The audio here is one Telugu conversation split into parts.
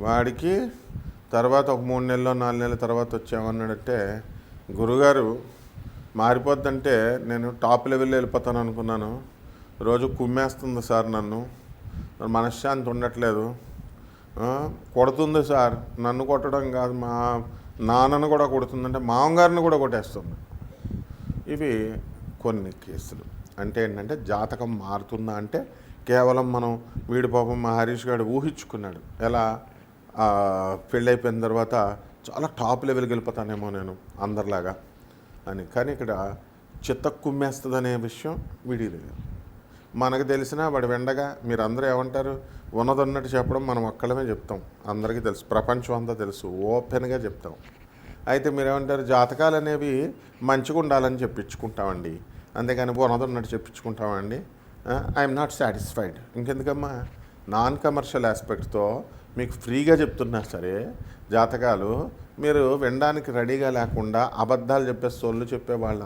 వాడికి తర్వాత ఒక మూడు నెలలు నాలుగు నెలల తర్వాత వచ్చామన్నాడంటే గురుగారు మారిపోద్దంటే నేను టాప్ లెవెల్ వెళ్ళిపోతాను అనుకున్నాను. రోజు కుమ్మేస్తుంది సార్ నన్ను. మనశ్శాంతి ఉండట్లేదు. కొడుతుంది సార్. నన్ను కొట్టడం కాదు మా నాన్నను కూడా కొడుతుందంటే మామగారిని కూడా కొట్టేస్తుంది. ఇవి కొన్ని కేసులు. అంటే ఏంటంటే జాతకం మారుతుందా అంటే కేవలం మనం వీడి పాపం మా హరీష్ గారు ఊహించుకున్నాడు. ఎలా? పెళ్ళైపోయిన తర్వాత చాలా టాప్ లెవెల్కి వెళ్ళిపోతానేమో నేను అందరిలాగా అని. కానీ ఇక్కడ చిత్త కుమ్మేస్తుందనే విషయం వీడి మనకు తెలిసినా వాడు వెండగా మీరు అందరూ ఏమంటారు? ఉన్నదన్నట్టు చెప్పడం మనం ఒక్కడమే చెప్తాం. అందరికీ తెలుసు. ప్రపంచం అంతా తెలుసు. ఓపెన్గా చెప్తాం. అయితే మీరేమంటారు? జాతకాలు అనేవి మంచిగా ఉండాలని చెప్పించుకుంటామండి. అంతేకాని ఉన్నదన్నట్టు చెప్పించుకుంటామండి. ఐఎమ్ నాట్ సాటిస్ఫైడ్ ఇంకెందుకమ్మా? నాన్ కమర్షియల్ ఆస్పెక్ట్తో మీకు ఫ్రీగా చెప్తున్నా సరే జాతకాలు మీరు వినడానికి రెడీగా లేకుండా అబద్ధాలు చెప్పే సోళ్ళు చెప్పే వాళ్ళ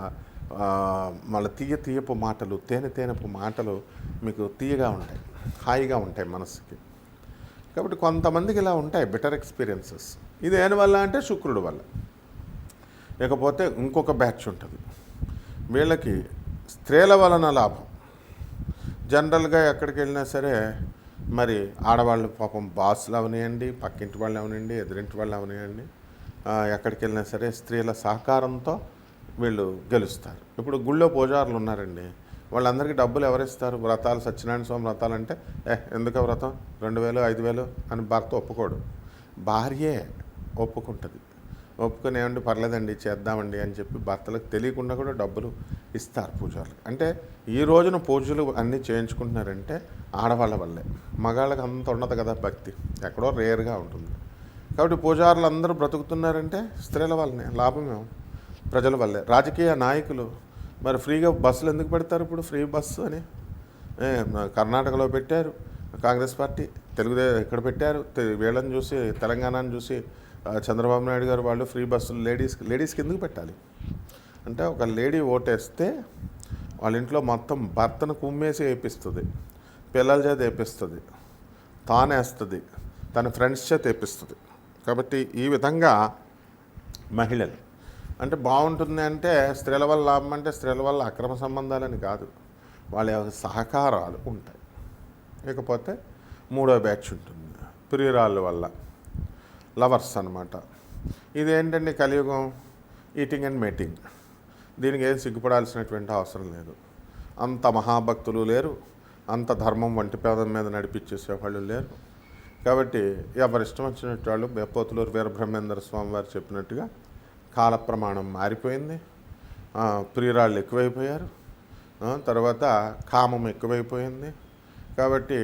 వాళ్ళ తీయ తీయపు మాటలు తేనె తేనెపు మాటలు మీకు తీయగా ఉంటాయి హాయిగా ఉంటాయి మనసుకి కాబట్టి కొంతమందికి ఇలా ఉంటాయి బెటర్ ఎక్స్పీరియన్సెస్ ఇది దేని వల్ల అంటే శుక్రుడు వల్ల. లేకపోతే ఇంకొక బ్యాచ్ ఉంటుంది. వీళ్ళకి స్త్రీల వలన లాభం. జనరల్గా ఎక్కడికి వెళ్ళినా సరే మరి ఆడవాళ్ళు పాపం బాసులు అవనియండి పక్కింటి వాళ్ళు అవనియండి ఎదురింటి వాళ్ళు అవనియండి ఎక్కడికి వెళ్ళినా సరే స్త్రీల సహకారంతో వీళ్ళు గెలుస్తారు. ఇప్పుడు గుళ్ళో పూజారులు ఉన్నారండి. వాళ్ళందరికీ డబ్బులు ఎవరిస్తారు? వ్రతాలు సత్యనారాయణ స్వామి వ్రతాలు అంటే ఏ ఎందుకు వ్రతం? రెండు వేలు ఐదు వేలు అని భర్త ఒప్పుకోడు. భార్యే ఒప్పుకుంటుంది. ఒప్పుకొని ఏమండి పర్లేదండి చేద్దామండి అని చెప్పి భర్తలకు తెలియకుండా కూడా డబ్బులు ఇస్తారు పూజారులు. అంటే ఈ రోజున పూజలు అన్నీ చేయించుకుంటున్నారంటే ఆడవాళ్ళ వల్లే. మగాళ్ళకి అంత ఉండదు కదా భక్తి. ఎక్కడో రేర్గా ఉంటుంది. కాబట్టి పూజారులు అందరూ బ్రతుకుతున్నారంటే స్త్రీల వల్లనే లాభమేమో ప్రజల వల్లే. రాజకీయ నాయకులు మరి ఫ్రీగా బస్సులు ఎందుకు పెడతారు ఇప్పుడు? ఫ్రీ బస్సు అని? కర్ణాటకలో పెట్టారు. కాంగ్రెస్ పార్టీ తెలుగుదేశం ఇక్కడ పెట్టారు? తె- వీళ్ళని చూసి తెలంగాణను చూసి చంద్రబాబు నాయుడు గారు వాళ్ళు ఫ్రీ బస్సులు లేడీస్ లేడీస్కి ఎందుకు పెట్టాలి? అంటే ఒక లేడీ ఓటేస్తే వాళ్ళ ఇంట్లో మొత్తం భర్తను కుమ్మేసి వేపిస్తుంది పిల్లల చేత వేపిస్తుంది తానేస్తుంది తన ఫ్రెండ్స్ చేత వేపిస్తుంది. కాబట్టి ఈ విధంగా మహిళలు. అంటే బాగుంటుంది అంటే స్త్రీల వల్ల లాభం అంటే స్త్రీల వల్ల అక్రమ సంబంధాలని కాదు. వాళ్ళ సహకారాలు ఉంటాయి. ఇకపోతే మూడో బ్యాచ్ ఉంటుంది. ప్రియురాళ్ళ వల్ల లవర్స్ అనమాట ఇదేంటండి కలియుగం? Eating and mating. దీనికి ఏం సిగ్గుపడాల్సినటువంటి అవసరం లేదు. అంత మహాభక్తులు లేరు. అంత ధర్మం వంటి పేదం మీద నడిపించేసే వాళ్ళు లేరు. కాబట్టి ఎవరి ఇష్టం వచ్చినట్టు వాళ్ళు బెప్పోతులూరు వీరబ్రహ్మేంద్ర స్వామి వారు చెప్పినట్టుగా కాల ప్రమాణం మారిపోయింది. ప్రియురాళ్ళు ఎక్కువైపోయారు. తర్వాత కామం ఎక్కువైపోయింది. కాబట్టి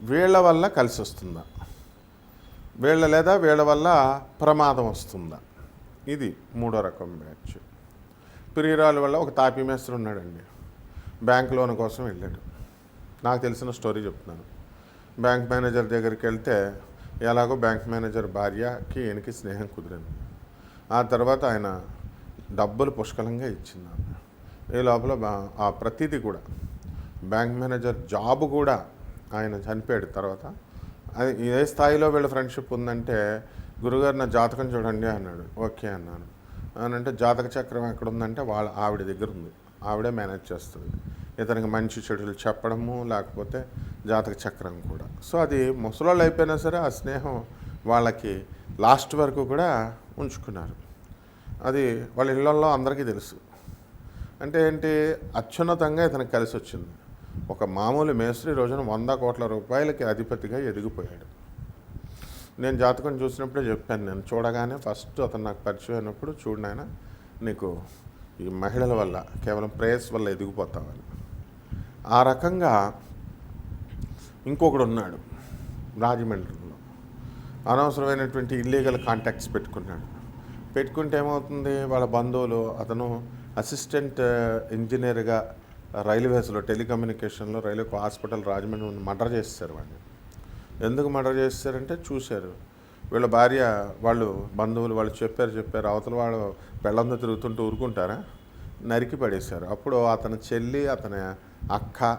వీళ్ళ వల్ల కలిసి వస్తుందా? వీళ్ళ లేదా వీళ్ళ వల్ల ప్రమాదం వస్తుందా? ఇది మూడో రకం బ్యాచ్. ప్రియురాలు వల్ల ఒక తాపీ మేస్త్రి ఉన్నాడండి. బ్యాంక్ లోన్ కోసం వెళ్ళాడు. నాకు తెలిసిన స్టోరీ చెప్తున్నాను. బ్యాంక్ మేనేజర్ దగ్గరికి వెళ్తే ఎలాగో బ్యాంక్ మేనేజర్ భార్యకి ఈయనకి స్నేహం కుదిరింది. ఆ తర్వాత ఆయన డబ్బులు పుష్కలంగా ఇచ్చింది ఈ లోపల ఆ ప్రతిదీ కూడా బ్యాంక్ మేనేజర్ జాబ్ కూడా ఆయన చనిపోయాడు తర్వాత. అది ఏ స్థాయిలో వీళ్ళ ఫ్రెండ్షిప్ ఉందంటే గురుగారు నా జాతకం చూడండి అన్నాడు. ఓకే అన్నాను. అని అంటే జాతక చక్రం ఎక్కడ ఉందంటే వాళ్ళ ఆవిడ దగ్గర ఉంది. ఆవిడే మేనేజ్ చేస్తుంది. ఇతనికి మంచి చెడులు చెప్పడము లేకపోతే జాతక చక్రం కూడా. సో అది ముసలోళ్ళు అయిపోయినా సరే ఆ స్నేహం వాళ్ళకి లాస్ట్ వరకు కూడా ఉంచుకున్నారు. అది వాళ్ళ ఇళ్ళల్లో అందరికీ తెలుసు. అంటే ఏంటి? అత్యున్నతంగా ఇతనికి కలిసి వచ్చింది ఒక మామూలు మేస్త్రి రోజున వంద కోట్ల రూపాయలకి అధిపతిగా ఎదిగిపోయాడు. నేను జాతకం చూసినప్పుడే చెప్పాను నేను. చూడగానే ఫస్ట్ అతను నాకు పరిచయం అయినప్పుడు చూడనాయన నీకు ఈ మహిళల వల్ల కేవలం ప్రేయస్ వల్ల ఎదిగిపోతామని ఆ రకంగా ఇంకొకడు ఉన్నాడు రాజమండ్రిలో. అనవసరమైనటువంటి ఇల్లీగల్ కాంటాక్ట్స్ పెట్టుకున్నాడు. పెట్టుకుంటే ఏమవుతుంది? వాళ్ళ బంధువులు అతను అసిస్టెంట్ ఇంజనీర్గా uh, రైల్వేస్లో టెలికమ్యూనికేషన్లో రైల్వే హాస్పిటల్ రాజమండ్రి మర్డర్ చేస్తారు వాడిని. ఎందుకు మర్డర్ చేస్తారంటే చూశారు. వీళ్ళ భార్య వాళ్ళు బంధువులు వాళ్ళు చెప్పారు చెప్పారు. అవతల వాళ్ళు పెళ్ళంతా తిరుగుతుంటూ ఊరుకుంటారా? నరికి పడేశారు. అప్పుడు అతని చెల్లి అతని అక్క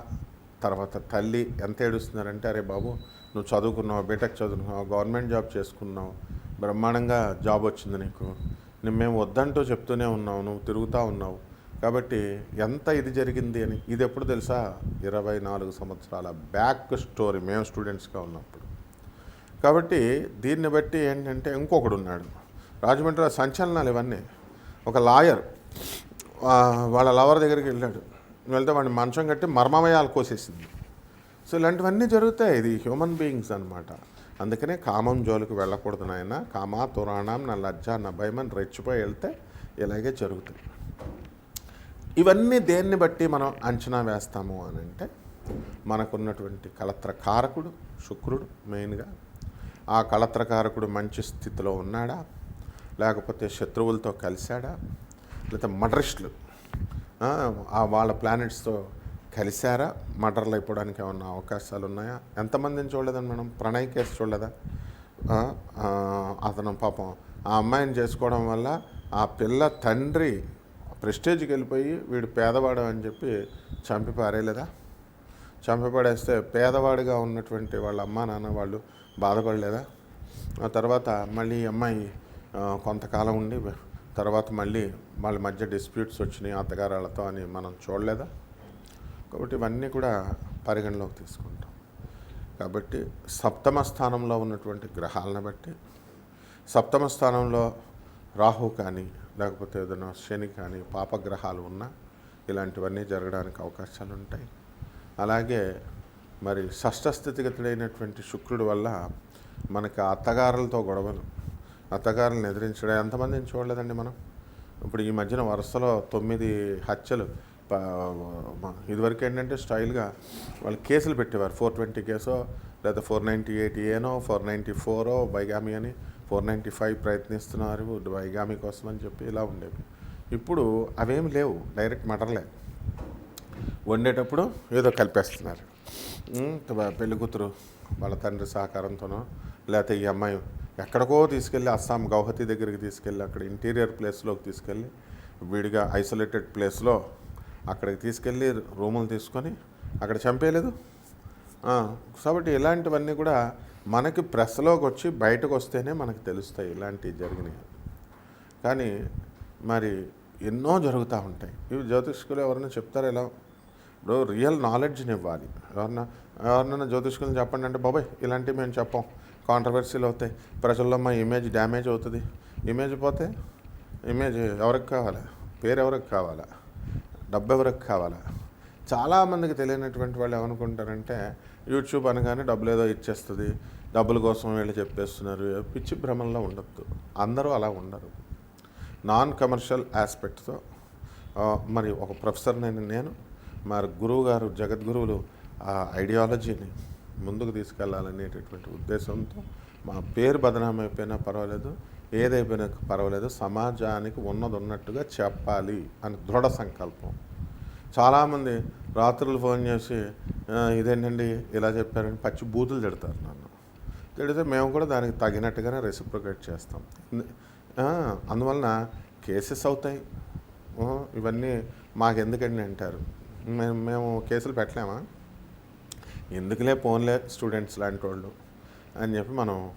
తర్వాత తల్లి ఎంత ఏడుస్తున్నారంటే అరే బాబు నువ్వు చదువుకున్నావు బీటెక్ చదువుకున్నావు గవర్నమెంట్ జాబ్ చేసుకున్నావు బ్రహ్మాండంగా జాబ్ వచ్చింది నీకు. నేను మేము వద్దంటూ చెప్తూనే ఉన్నావు నువ్వు తిరుగుతూ ఉన్నావు. కాబట్టి ఎంత ఇది జరిగింది అని ఇది ఎప్పుడు తెలుసా? ఇరవై నాలుగు సంవత్సరాల బ్యాక్ స్టోరీ మేము స్టూడెంట్స్గా ఉన్నప్పుడు. కాబట్టి దీన్ని బట్టి ఏంటంటే ఇంకొకడు ఉన్నాడు. రాజమండ్రిలో సంచలనాలు ఇవన్నీ. ఒక లాయర్ వాళ్ళ లవర్ దగ్గరికి వెళ్ళాడు. వెళ్తే వాడిని మంచం కట్టి మర్మమయాలు కోసేసింది. సో ఇలాంటివన్నీ జరుగుతాయి. ఇది హ్యూమన్ బీయింగ్స్ అనమాట అందుకనే కామం జోలికి వెళ్ళకూడదు నాయన. కామా తురాణం నా లజ్జ నా భయమని రెచ్చిపోయి వెళ్తే ఇలాగే జరుగుతుంది ఇవన్నీ దేన్ని బట్టి మనం అంచనా వేస్తాము అని అంటే మనకున్నటువంటి కలత్ర కారకుడు శుక్రుడు మెయిన్గా. ఆ కలత్రకారకుడు మంచి స్థితిలో ఉన్నాడా? లేకపోతే శత్రువులతో కలిశాడా? లేకపోతే మడరిస్టులు ఆ, వాళ్ళ ప్లానెట్స్తో కలిశారా? మర్డర్లు అయిపోవడానికి ఏమన్నా అవకాశాలు ఉన్నాయా? ఎంతమందిని చూడలేదని మనం? ప్రణయ్ కేసు చూడలేదా? అతను పాపం ఆ అమ్మాయిని చేసుకోవడం వల్ల ఆ పిల్ల తండ్రి ప్రెస్టేజ్కి వెళ్ళిపోయి వీడు పేదవాడు అని చెప్పి చంపి పారేయలేదా చంపి పడేస్తే పేదవాడిగా ఉన్నటువంటి వాళ్ళ అమ్మా నాన్న వాళ్ళు బాధపడలేదా? ఆ తర్వాత మళ్ళీ ఈ అమ్మాయి కొంతకాలం ఉండి తర్వాత మళ్ళీ వాళ్ళ మధ్య డిస్ప్యూట్స్ వచ్చినాయి అత్తగారాలతో అని మనం చూడలేదా? కాబట్టి ఇవన్నీ కూడా పరిగణలోకి తీసుకుంటాం. కాబట్టి సప్తమ స్థానంలో ఉన్నటువంటి గ్రహాలను బట్టి సప్తమ స్థానంలో రాహు కానీ లేకపోతే ఏదైనా శని కానీ పాపగ్రహాలు ఉన్నా ఇలాంటివన్నీ జరగడానికి అవకాశాలు ఉంటాయి అలాగే మరి షష్ఠ శుక్రుడు శుక్రుడి వల్ల మనకి అత్తగారులతో గొడవలు అత్తగారులను ఎదిరించడం ఎంతమందిని చూడలేదండి మనం? ఇప్పుడు ఈ మధ్యన వరుసలో తొమ్మిది హత్యలు ఇదివరకు ఏంటంటే స్టైల్గా వాళ్ళు కేసులు పెట్టేవారు. ఫోర్ ట్వంటీ కేసో లేదా ఫోర్ నైంటీ ఎయిట్ ఏనో ఫోర్ నైంటీ ఫోరో బైగామి అని ఫోర్ నైంటీ ఫైవ్ ప్రయత్నిస్తున్నారు బైగామి కోసం అని చెప్పి ఇలా ఉండేవి. ఇప్పుడు అవేమి లేవు డైరెక్ట్ మటర్లే. వండేటప్పుడు ఏదో కలిపేస్తున్నారు. పెళ్ళి కూతురు వాళ్ళ తండ్రి సహకారంతోనో లేకపోతే ఈ అమ్మాయి ఎక్కడికో తీసుకెళ్ళి అస్సాం గౌహతి దగ్గరికి తీసుకెళ్ళి అక్కడ ఇంటీరియర్ ప్లేస్లోకి తీసుకెళ్ళి విడిగా ఐసోలేటెడ్ ప్లేస్లో అక్కడికి తీసుకెళ్ళి రూములు తీసుకొని అక్కడ చంపేయలేదు. కాబట్టి ఇలాంటివన్నీ కూడా మనకి ప్రెస్లోకి వచ్చి బయటకు వస్తేనే మనకు తెలుస్తాయి ఇలాంటివి జరిగినాయి. కానీ మరి ఎన్నో జరుగుతూ ఉంటాయి. ఇవి జ్యోతిష్కులు ఎవరైనా చెప్తారు ఎలా ఇప్పుడు రియల్ నాలెడ్జ్ని ఇవ్వాలి. ఎవరన్నా ఎవరినైనా జ్యోతిష్కులను చెప్పండి అంటే బాబాయ్ ఇలాంటివి మేము చెప్పం. కాంట్రవర్సీలు అవుతాయి. ప్రజల్లో మా ఇమేజ్ డ్యామేజ్ అవుతుంది. ఇమేజ్ పోతే ఇమేజ్ ఎవరికి కావాలి? పేరు ఎవరికి కావాలా? డబ్బు ఎవరికి కావాలా చాలామందికి తెలియనటువంటి వాళ్ళు ఏమనుకుంటారంటే యూట్యూబ్ అనగానే డబ్బులు ఏదో ఇచ్చేస్తుంది డబ్బుల కోసం వీళ్ళు చెప్పేస్తున్నారు. పిచ్చి భ్రమంలో ఉండొద్దు. అందరూ అలా ఉండరు. నాన్ కమర్షియల్ ఆస్పెక్ట్తో మరి ఒక ప్రొఫెసర్ నేను నేను మరి గురువు గారు జగద్గురువులు ఆ ఐడియాలజీని ముందుకు తీసుకెళ్ళాలనేటటువంటి ఉద్దేశంతో మా పేరు బదనామైపోయినా పర్వాలేదు ఏదైపోయినా పర్వాలేదు సమాజానికి ఉన్నది ఉన్నట్టుగా చెప్పాలి అని దృఢ సంకల్పం. చాలామంది రాత్రులు ఫోన్ చేసి ఇదేంటండి ఇలా చెప్పారని పచ్చి బూతులు తిడతారు నన్ను. తిడితే మేము కూడా దానికి తగినట్టుగానే రెసిప్రికేట్ చేస్తాం. అందువలన కేసెస్ అవుతాయి. ఇవన్నీ మాకెందుకండి అంటారు. మేము మేము కేసులు పెట్టలేమా? ఎందుకులే పోన్లే స్టూడెంట్స్ లాంటి వాళ్ళు అని చెప్పి మనం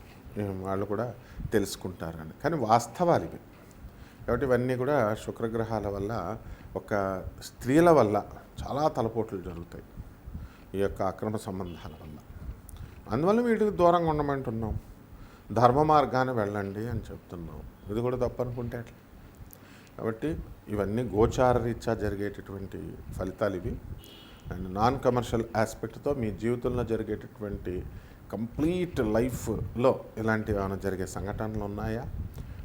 వాళ్ళు కూడా తెలుసుకుంటారని. కానీ వాస్తవాలు ఇవి. కాబట్టి ఇవన్నీ కూడా శుక్రగ్రహాల వల్ల ఒక స్త్రీల వల్ల చాలా తలపోట్లు జరుగుతాయి ఈ యొక్క అక్రమ సంబంధాల వల్ల. అందువల్ల వీటికి దూరంగా ఉండమంటున్నాం. ధర్మ మార్గాన్ని వెళ్ళండి అని చెప్తున్నాం. ఇది కూడా తప్పనుకుంటే అట్లా కాబట్టి ఇవన్నీ గోచార రీత్యా జరిగేటటువంటి ఫలితాలు ఇవి. అండ్ నాన్ కమర్షియల్ ఆస్పెక్ట్తో మీ జీవితంలో జరిగేటటువంటి కంప్లీట్ లైఫ్లో ఇలాంటివి ఏమైనా జరిగే సంఘటనలు ఉన్నాయా?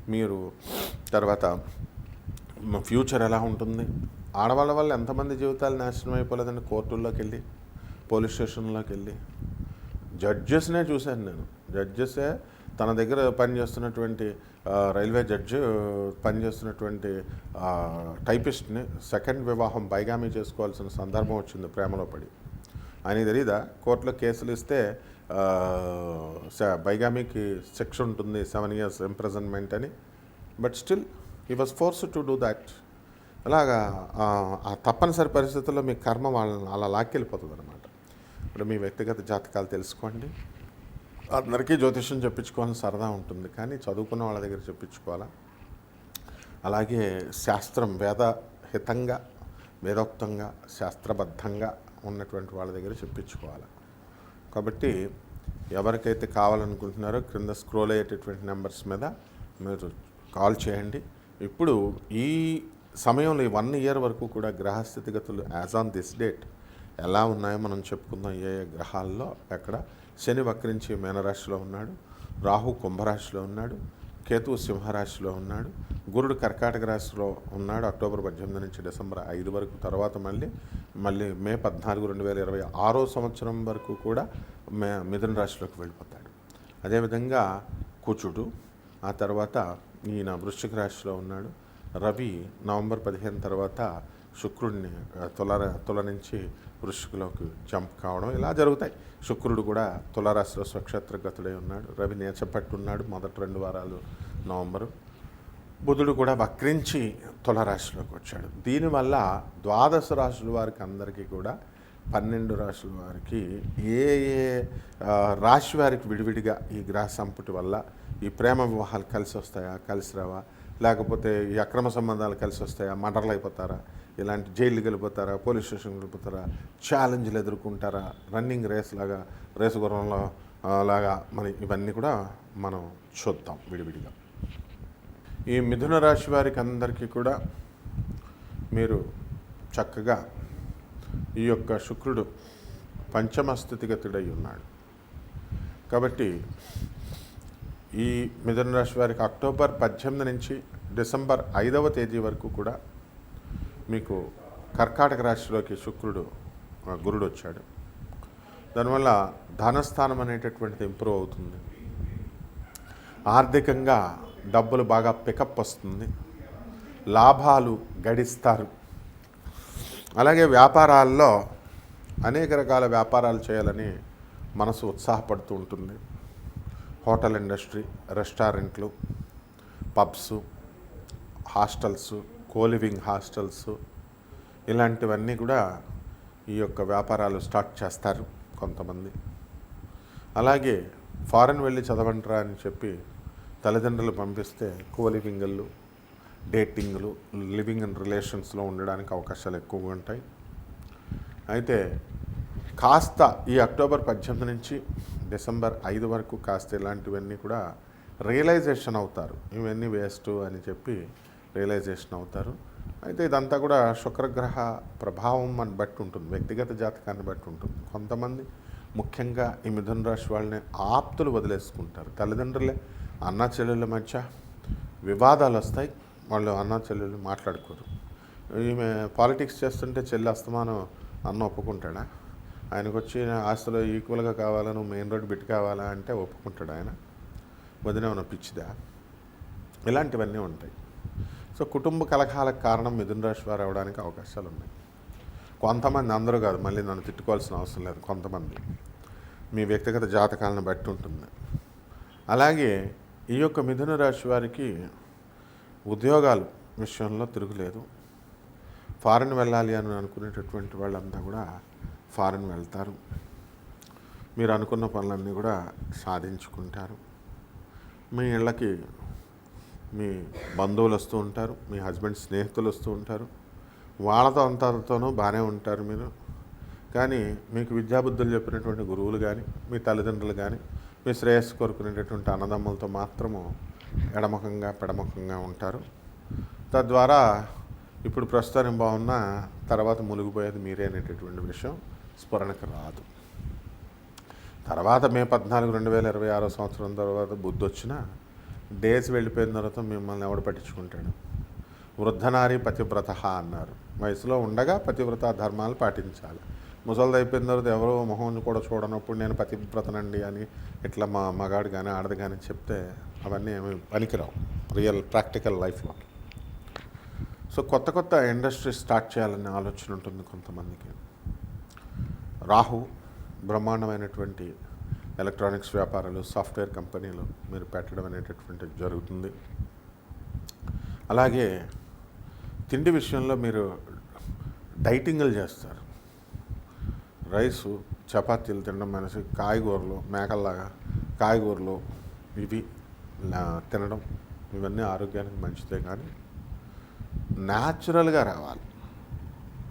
మీరు తర్వాత ఫ్యూచర్ ఎలా ఉంటుంది? ఆడవాళ్ళ వల్ల ఎంతమంది జీవితాలు నాశనం అయిపోలేదండి? కోర్టుల్లోకి వెళ్ళి పోలీస్ స్టేషన్లోకి వెళ్ళి. జడ్జెస్నే చూశాను నేను. జడ్జెసే తన దగ్గర పనిచేస్తున్నటువంటి రైల్వే జడ్జి పనిచేస్తున్నటువంటి టైపిస్ట్ని సెకండ్ వివాహం బైగామీ చేసుకోవాల్సిన సందర్భం వచ్చింది ప్రేమలో పడి. ఆయన తెలీదా? కోర్టులో కేసులు ఇస్తే బైగామీకి శిక్ష ఉంటుంది సెవెన్ ఇయర్స్ ఇంప్రెజన్మెంట్ అని. But still he was force to do that అలాగా ఆ, ఆ తప్పనిసరి పరిస్థితుల్లో మీ కర్మ వాళ్ళని అలా లాక్కెళ్ళిపోతుంది అనమాట ఇప్పుడు మీ వ్యక్తిగత జాతకాలు తెలుసుకోండి. అందరికీ జ్యోతిష్యం చెప్పించుకోవాలని సరదా ఉంటుంది కానీ చదువుకున్న వాళ్ళ దగ్గర చెప్పించుకోవాలా? అలాగే శాస్త్రం వేదహితంగా వేదోక్తంగా శాస్త్రబద్ధంగా ఉన్నటువంటి వాళ్ళ దగ్గర చెప్పించుకోవాలి? కాబట్టి ఎవరికైతే కావాలనుకుంటున్నారో క్రింద స్క్రోల్ అయ్యేటటువంటి నెంబర్స్ మీద మీరు కాల్ చేయండి. ఇప్పుడు ఈ సమయంలో ఈ వన్ ఇయర్ వరకు కూడా గ్రహ స్థితిగతులు యాజ్ ఆన్ దిస్ డేట్ ఎలా ఉన్నాయో మనం చెప్పుకుందాం. ఏ ఏ గ్రహాల్లో ఎక్కడ శని వక్రించి మీనరాశిలో ఉన్నాడు రాహు కుంభరాశిలో ఉన్నాడు కేతువు సింహరాశిలో ఉన్నాడు గురుడు కర్కాటక రాశిలో ఉన్నాడు అక్టోబర్ పద్దెనిమిది నుంచి డిసెంబర్ ఐదు వరకు తర్వాత మళ్ళీ మళ్ళీ మే పద్నాలుగు రెండు వేల ఇరవై ఆరో సంవత్సరం వరకు కూడా మే మిథున రాశిలోకి వెళ్ళిపోతాడు. అదేవిధంగా కుచుడు ఆ తర్వాత ఈయన వృశ్చిక రాశిలో ఉన్నాడు. రవి నవంబర్ పదిహేను తర్వాత శుక్రుడిని తుల తుల నుంచి వృశ్చికలోకి జంప్ కావడం ఇలా జరుగుతాయి. శుక్రుడు కూడా తులారాశిలో స్వక్షేత్రగతుడై ఉన్నాడు. రవి నేచపట్టున్నాడు మొదటి రెండు వారాలు నవంబరు. బుధుడు కూడా వక్రించి తులరాశిలోకి వచ్చాడు. దీనివల్ల ద్వాదశ రాశుల వారికి అందరికీ కూడా పన్నెండు రాశుల వారికి ఏ ఏ రాశి వారికి విడివిడిగా ఈ గ్రహ సంపుటి వల్ల ఈ ప్రేమ వివాహాలు కలిసి వస్తాయా కలిసి రావా? లేకపోతే ఈ అక్రమ సంబంధాలు కలిసి వస్తాయా? మర్డర్లు అయిపోతారా? ఇలాంటి జైలు వెళ్ళిపోతారా? పోలీస్ స్టేషన్కి వెళ్ళిపోతారా? ఛాలెంజ్లు ఎదుర్కొంటారా? రన్నింగ్ రేస్ లాగా రేసు గుర్రంలో లాగా మరి ఇవన్నీ కూడా మనం చూద్దాం విడివిడిగా. ఈ మిథున రాశి వారికి అందరికీ కూడా మీరు చక్కగా ఈ యొక్క శుక్రుడు పంచమస్థితిగతుడై ఉన్నాడు. కాబట్టి ఈ మిథున రాశి వారికి అక్టోబర్ పద్దెనిమిది నుంచి డిసెంబర్ ఐదవ తేదీ వరకు కూడా మీకు కర్కాటక రాశిలోకి శుక్రుడు గురుడు వచ్చాడు. దానివల్ల ధనస్థానం అనేటటువంటిది ఇంప్రూవ్ అవుతుంది. ఆర్థికంగా డబ్బులు బాగా పికప్ వస్తుంది. లాభాలు గడిస్తారు. అలాగే వ్యాపారాల్లో అనేక రకాల వ్యాపారాలు చేయాలని మనసు ఉత్సాహపడుతూ ఉంటుంది. హోటల్ ఇండస్ట్రీ రెస్టారెంట్లు పబ్స్ హాస్టల్స్ కోలివింగ్ హాస్టల్స్ ఇలాంటివన్నీ కూడా ఈ యొక్క వ్యాపారాలు స్టార్ట్ చేస్తారు కొంతమంది. అలాగే ఫారెన్ వెళ్ళి చదవండిరా అని చెప్పి తల్లిదండ్రులు పంపిస్తే కోలివింగళ్ళు డేటింగ్లు లివింగ్ ఇన్ రిలేషన్స్లో ఉండడానికి అవకాశాలు ఎక్కువగా ఉంటాయి. అయితే కాస్త ఈ అక్టోబర్ పద్దెనిమిది నుంచి డిసెంబర్ ఐదు వరకు కాస్త ఇలాంటివన్నీ కూడా రియలైజేషన్ అవుతారు. ఇవన్నీ వేస్ట్ అని చెప్పి రియలైజేషన్ అవుతారు. అయితే ఇదంతా కూడా శుక్రగ్రహ ప్రభావం అని బట్టి ఉంటుంది. వ్యక్తిగత జాతకాన్ని బట్టి ఉంటుంది. కొంతమంది ముఖ్యంగా ఈ మిథున రాశి వాళ్ళని ఆప్తులు వదిలేసుకుంటారు. తల్లిదండ్రులే అన్న చెల్లెళ్ళ మధ్య వివాదాలు వస్తాయి. వాళ్ళు అన్న చెల్లెళ్ళు మాట్లాడుకోరు. ఈమె పాలిటిక్స్ చేస్తుంటే చెల్లి అస్తమానం అన్న ఒప్పుకుంటాడా? ఆయనకు వచ్చిన ఆస్తులు ఈక్వల్గా కావాలా? నువ్వు మెయిన్ రోడ్ బిట్ కావాలా అంటే ఒప్పుకుంటాడు ఆయన. వదిన ఉన్న పిచ్చిదా? ఇలాంటివన్నీ ఉంటాయి. సో కుటుంబ కలహాలకు కారణం మిథున రాశి వారు అవడానికి అవకాశాలు ఉన్నాయి. కొంతమంది అందరూ కాదు మళ్ళీ నన్ను తిట్టుకోవాల్సిన అవసరం లేదు కొంతమంది. మీ వ్యక్తిగత జాతకాలను బట్టి ఉంటుంది. అలాగే ఈ యొక్క మిథున రాశి వారికి ఉద్యోగాలు విషయంలో తిరుగులేదు. ఫారెన్ వెళ్ళాలి అని అనుకునేటటువంటి వాళ్ళంతా కూడా ఫారెన్ వెళ్తారు. మీరు అనుకున్న పనులన్నీ కూడా సాధించుకుంటారు. మీ ఇళ్ళకి మీ బంధువులు వస్తూ ఉంటారు మీ హస్బెండ్ స్నేహితులు వస్తూ ఉంటారు. వాళ్ళతో అంతతోనూ బాగానే ఉంటారు మీరు. కానీ మీకు విద్యాబుద్ధులు చెప్పినటువంటి గురువులు కానీ మీ తల్లిదండ్రులు కానీ మీ శ్రేయస్సు కోరుకునేటటువంటి అన్నదమ్ములతో మాత్రము ఎడముఖంగా పెడముఖంగా ఉంటారు. తద్వారా ఇప్పుడు ప్రస్తుతానికి బాగున్నా తర్వాత మునిగిపోయేది మీరే అనేటటువంటి విషయం స్ఫురణకు రాదు. తర్వాత మే పద్నాలుగు రెండు వేల ఇరవై ఆరో సంవత్సరం తర్వాత బుద్ధి వచ్చిన డేస్ వెళ్ళిపోయిన తర్వాత మిమ్మల్ని ఎవడు పట్టించుకుంటాడు? వృద్ధనారి పతివ్రత అన్నారు. వయసులో ఉండగా పతివ్రత ధర్మాలు పాటించాలి. ముసలిది అయిపోయిన తర్వాత ఎవరో మొహం కూడా చూడనప్పుడు నేను పతివ్రతనండి అని ఇట్లా మా మగాడు కానీ ఆడది కానీ చెప్తే అవన్నీ ఏమి పనికిరావు. రియల్ ప్రాక్టికల్ లైఫ్లో సో కొత్త కొత్త ఇండస్ట్రీ స్టార్ట్ చేయాలనే ఆలోచన ఉంటుంది కొంతమందికి. రాహు బ్రహ్మాండమైనటువంటి ఎలక్ట్రానిక్స్ వ్యాపారాలు సాఫ్ట్వేర్ కంపెనీలు మీరు పెట్టడం అనేటటువంటిది జరుగుతుంది. అలాగే తిండి విషయంలో మీరు డైటింగ్లు చేస్తారు. రైసు చపాతీలు తినడం మనిషి కాయగూరలు మేకల్లాగా కాయగూరలు ఇవి తినడం ఇవన్నీ ఆరోగ్యానికి మంచిదే కానీ న్యాచురల్గా రావాలి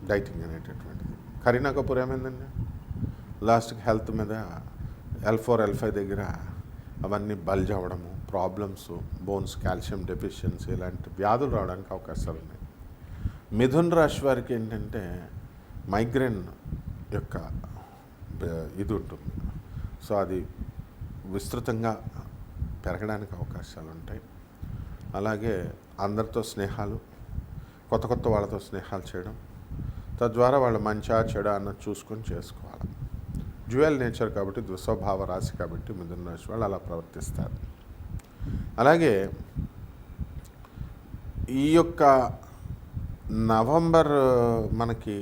డైటింగ్ అనేటటువంటిది. కరీనా కపూర్ ఏమైందండి? లాస్ట్కి హెల్త్ మీద ఎల్ ఫోర్ ఎల్ ఫైవ్ దగ్గర అవన్నీ బల్జ్ అవ్వడము ప్రాబ్లమ్స్ బోన్స్ కాల్షియం డెఫిషియన్సీ ఇలాంటి వ్యాధులు రావడానికి అవకాశాలు ఉన్నాయి మిథున్ రాశి వారికి ఏంటంటే మైగ్రేన్ యొక్క ఇది ఉంటుంది. సో అది విస్తృతంగా పెరగడానికి అవకాశాలు ఉంటాయి. అలాగే అందరితో స్నేహాలు కొత్త కొత్త వాళ్ళతో స్నేహాలు చేయడం తద్వారా వాళ్ళు మంచా చెడ అన్నది చూసుకొని చేసుకోవాలి. జ్యువెల్ నేచర్ కాబట్టి దుస్వభావ రాశి కాబట్టి మిథున రాశి వాళ్ళు అలా ప్రవర్తిస్తారు. అలాగే ఈ యొక్క నవంబర్ మనకి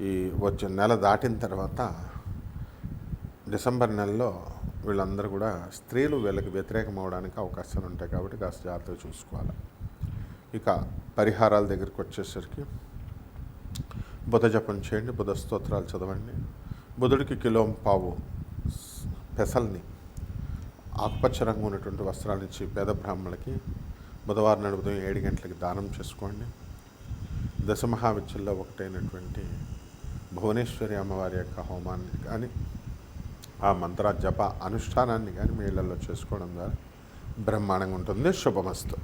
ఈ వచ్చే నెల దాటిన తర్వాత డిసెంబర్ నెలలో వీళ్ళందరూ కూడా స్త్రీలు వీళ్ళకి వ్యతిరేకం అవడానికి అవకాశాలు ఉంటాయి కాబట్టి కాస్త జాగ్రత్తగా చూసుకోవాలి. ఇక పరిహారాల దగ్గరికి వచ్చేసరికి బుధ జపం చేయండి బుధ స్తోత్రాలు చదవండి. బుధుడికి కిలో పావు పెసల్ని ఆకుపచ్చ రంగు ఉన్నటువంటి వస్త్రాలు ఇచ్చి పేద బ్రాహ్మణులకి బుధవారం నాడు ఉదయం ఏడు గంటలకి దానం చేసుకోండి. దశమహావిద్యల్లో ఒకటైనటువంటి భువనేశ్వరి అమ్మవారి యొక్క హోమాన్ని కానీ ఆ మంత్ర జప అనుష్ఠానాన్ని కానీ మీ ఇళ్ళలో చేసుకోవడం ద్వారా బ్రహ్మాండంగా ఉంటుంది. శుభమస్తు.